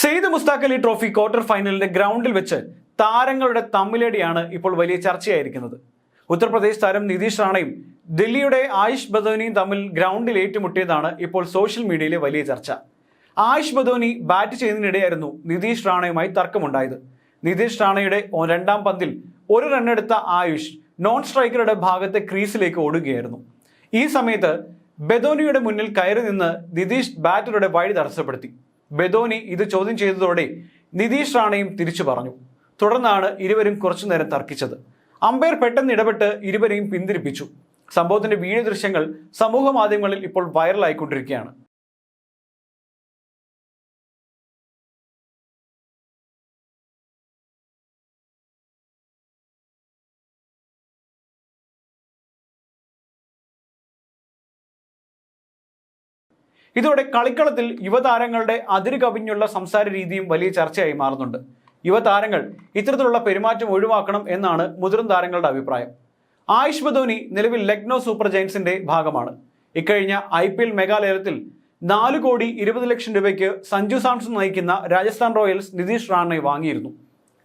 Syed Mushtaq Ali trophy quarter ഫൈനലിന്റെ ഗ്രൗണ്ടിൽ വെച്ച് താരങ്ങളുടെ തമ്മിലടിയാണ് ഇപ്പോൾ വലിയ ചർച്ചയായിരിക്കുന്നത്. ഉത്തർപ്രദേശ് താരം നിതീഷ് റാണയും ദില്ലിയുടെ ആയുഷ് ബദോനിയും തമ്മിൽ ഗ്രൗണ്ടിൽ ഏറ്റുമുട്ടിയതാണ് ഇപ്പോൾ സോഷ്യൽ മീഡിയയിലെ വലിയ ചർച്ച. ആയുഷ് ബദോനി ബാറ്റ് ചെയ്യുന്നതിനിടെയായിരുന്നു നിതീഷ് റാണയുമായി തർക്കമുണ്ടായത്. നിതീഷ് റാണയുടെ രണ്ടാം പന്തിൽ ഒരു റണ്ണെടുത്ത ആയുഷ് നോൺ സ്ട്രൈക്കറുടെ ഭാഗത്തെ ക്രീസിലേക്ക് ഓടുകയായിരുന്നു. ഈ സമയത്ത് ബദോനിയുടെ മുന്നിൽ കയറി നിന്ന് നിതീഷ് ബാറ്ററുടെ വഴി തടസ്സപ്പെടുത്തി. ബെദോനി ഇത് ചോദ്യം ചെയ്തതോടെ നിതീഷ് റാണയും തിരിച്ചു പറഞ്ഞു. തുടർന്നാണ് ഇരുവരും കുറച്ചു നേരം തർക്കിച്ചത്. അമ്പയർ പെട്ടെന്ന് ഇടപെട്ട് ഇരുവരെയും പിന്തിരിപ്പിച്ചു. സംഭവത്തിന്റെ വീഡിയോ ദൃശ്യങ്ങൾ സമൂഹ മാധ്യമങ്ങളിൽ ഇപ്പോൾ വൈറലായിക്കൊണ്ടിരിക്കുകയാണ് ഇതോടെ കളിക്കളത്തിൽ യുവതാരങ്ങളുടെ അതിര് കവിഞ്ഞുള്ള സംസാര രീതിയും വലിയ ചർച്ചയായി മാറുന്നുണ്ട്. യുവതാരങ്ങൾ ഇത്തരത്തിലുള്ള പെരുമാറ്റം ഒഴിവാക്കണം എന്നാണ് മുതിർന്ന താരങ്ങളുടെ അഭിപ്രായം. ആയുഷ് ബദോനി നിലവിൽ ലക്നോ സൂപ്പർ ജയൻസിന്റെ ഭാഗമാണ്. ഇക്കഴിഞ്ഞ ഐ പി എൽ മെഗാലയത്തിൽ നാല് കോടി ഇരുപത് ലക്ഷം രൂപയ്ക്ക് സഞ്ജു സാംസൺ നയിക്കുന്ന രാജസ്ഥാൻ റോയൽസ് നിതീഷ് റാണയെ വാങ്ങിയിരുന്നു.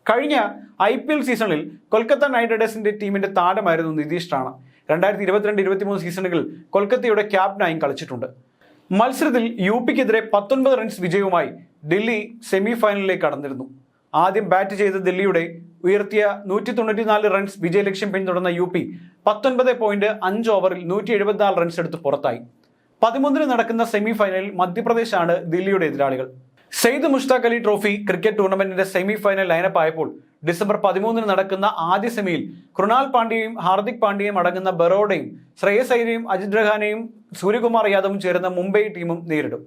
കഴിഞ്ഞ ഐ പി എൽ സീസണിൽ കൊൽക്കത്ത നൈറ്റ് റൈഡേഴ്സിന്റെ ടീമിന്റെ താരമായിരുന്നു നിതീഷ് റാണ. രണ്ടായിരത്തി ഇരുപത്തിരണ്ട് ഇരുപത്തിമൂന്ന് സീസണുകളിൽ കൊൽക്കത്തയുടെ ക്യാപ്റ്റനായും കളിച്ചിട്ടുണ്ട്. മത്സരത്തിൽ യു പിക്കെതിരെ പത്തൊൻപത് റൺസ് വിജയവുമായി ഡൽഹി സെമി ഫൈനലിലേക്ക് കടന്നിരുന്നു. ആദ്യം ബാറ്റ് ചെയ്ത ഡൽഹിയുടെ ഉയർത്തിയ നൂറ്റി തൊണ്ണൂറ്റിനാല് റൺസ് വിജയലക്ഷ്യം പിന്തുടർന്ന യു പി പത്തൊൻപത് പോയിന്റ് അഞ്ച് ഓവറിൽ നൂറ്റി എഴുപത്തിനാല് റൺസ് എടുത്ത് പുറത്തായി. പതിമൂന്നിന് നടക്കുന്ന സെമി ഫൈനലിൽ മധ്യപ്രദേശാണ് ദില്ലിയുടെ എതിരാളികൾ. സെയ്ദ് മുഷ്താഖ് അലി ട്രോഫി ക്രിക്കറ്റ് ടൂർണമെന്റിന്റെ സെമി ഫൈനൽ ലൈനപ്പ് ആയപ്പോൾ ഡിസംബർ പതിമൂന്നിന് നടക്കുന്ന ആദ്യ സെമിയിൽ കൃണാൽ പാണ്ഡ്യയും ഹാർദിക് പാണ്ഡ്യയും അടങ്ങുന്ന ബറോഡയും ശ്രേയസ് അയ്യരെയും അജിത് രഹാനെയും സൂര്യകുമാർ യാദവും ചേരുന്ന മുംബൈ ടീമും നേരിടും.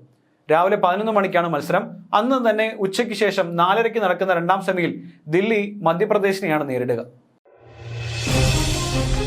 രാവിലെ പതിനൊന്ന് മണിക്കാണ് മത്സരം. അന്ന് തന്നെ ഉച്ചയ്ക്ക് ശേഷം നാലരയ്ക്ക് നടക്കുന്ന രണ്ടാം സെമിയിൽ ദില്ലി മധ്യപ്രദേശിനെയാണ് നേരിടുക.